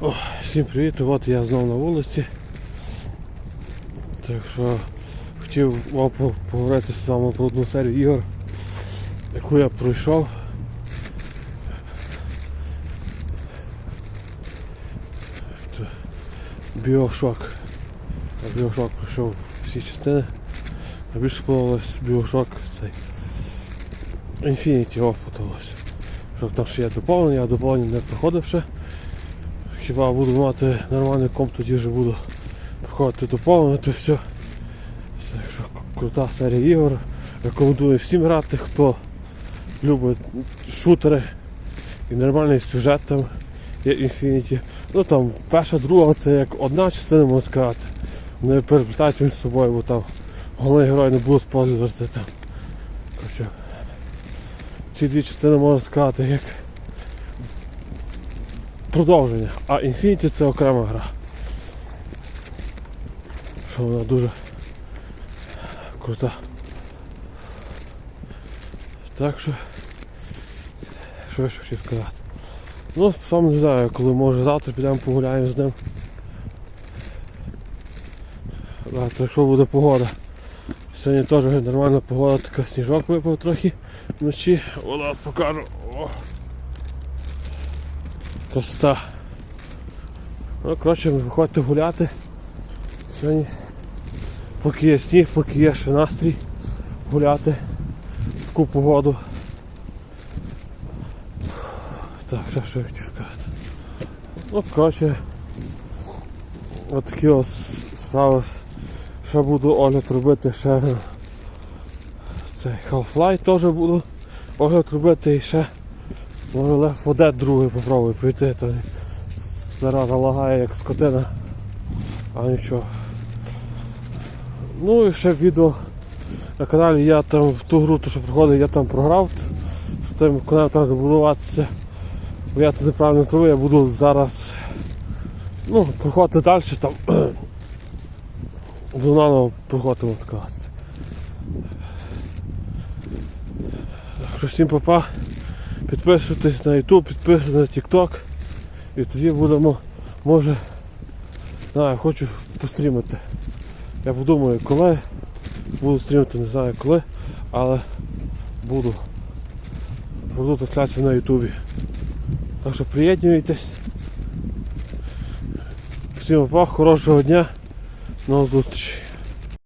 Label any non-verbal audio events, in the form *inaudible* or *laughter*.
О, всім привіт, от я знову на вулиці. Так що хотів вам поговорити з вами про одну серію ігор, яку я пройшов. Біошок. Я Біошок пройшов всі частини. Найбільше сподобалось Біошок цей. Infinity Off подобалося. Щоб там ще є доповнення, а доповнення не проходив ще. Хіба буду мати нормальний комп, тоді вже буду проходити доповнення, то все. Так що крута серія ігор. Рекомендую всім грати, хто любить шутери і нормальний сюжет там є Infinity. Ну там перша, друга це як одна частина можна сказати. Не переплітають між собою, бо там головний герой не буде спойлерити там. Ці дві частини можна сказати як продовження. А Infinity це окрема гра. Що вона дуже крута. Так що що я ще хотів сказати. Ну, сам не знаю, коли може завтра підемо погуляємо з ним. Завтра, якщо буде погода. Сьогодні теж нормальна погода, така сніжок випав трохи вночі. О, покажу. О. Красота. Ну, коротше, виходьте гуляти. Сьогодні, поки є сніг, поки є ще настрій гуляти в таку погоду. Так, що ще я хотів сказати. Ну, коротше, от ось справи. Ще буду огляд робити ще цей Half-Life теж буду огляд робити і ще Left 4 другий попробую пройти, то зараза лагає як скотина, а нічого. Ну і ще відео на каналі я там в ту гру, то, що проходив, я там програв з тим конем треба добудуватися. Бо я це неправильно зробив, я буду зараз ну, проходити далі там. *clears throat* Можна сказати. Так всім папа. Підписуйтесь на YouTube, підписуйтесь на TikTok. І тоді будемо, може, знаю, хочу пострімити. Я подумаю, коли буду стрімити, не знаю коли, але буду. Буду трансляцію на Ютубі. Так що приєднуйтесь. Всім папа, хорошого дня. До зустрічі.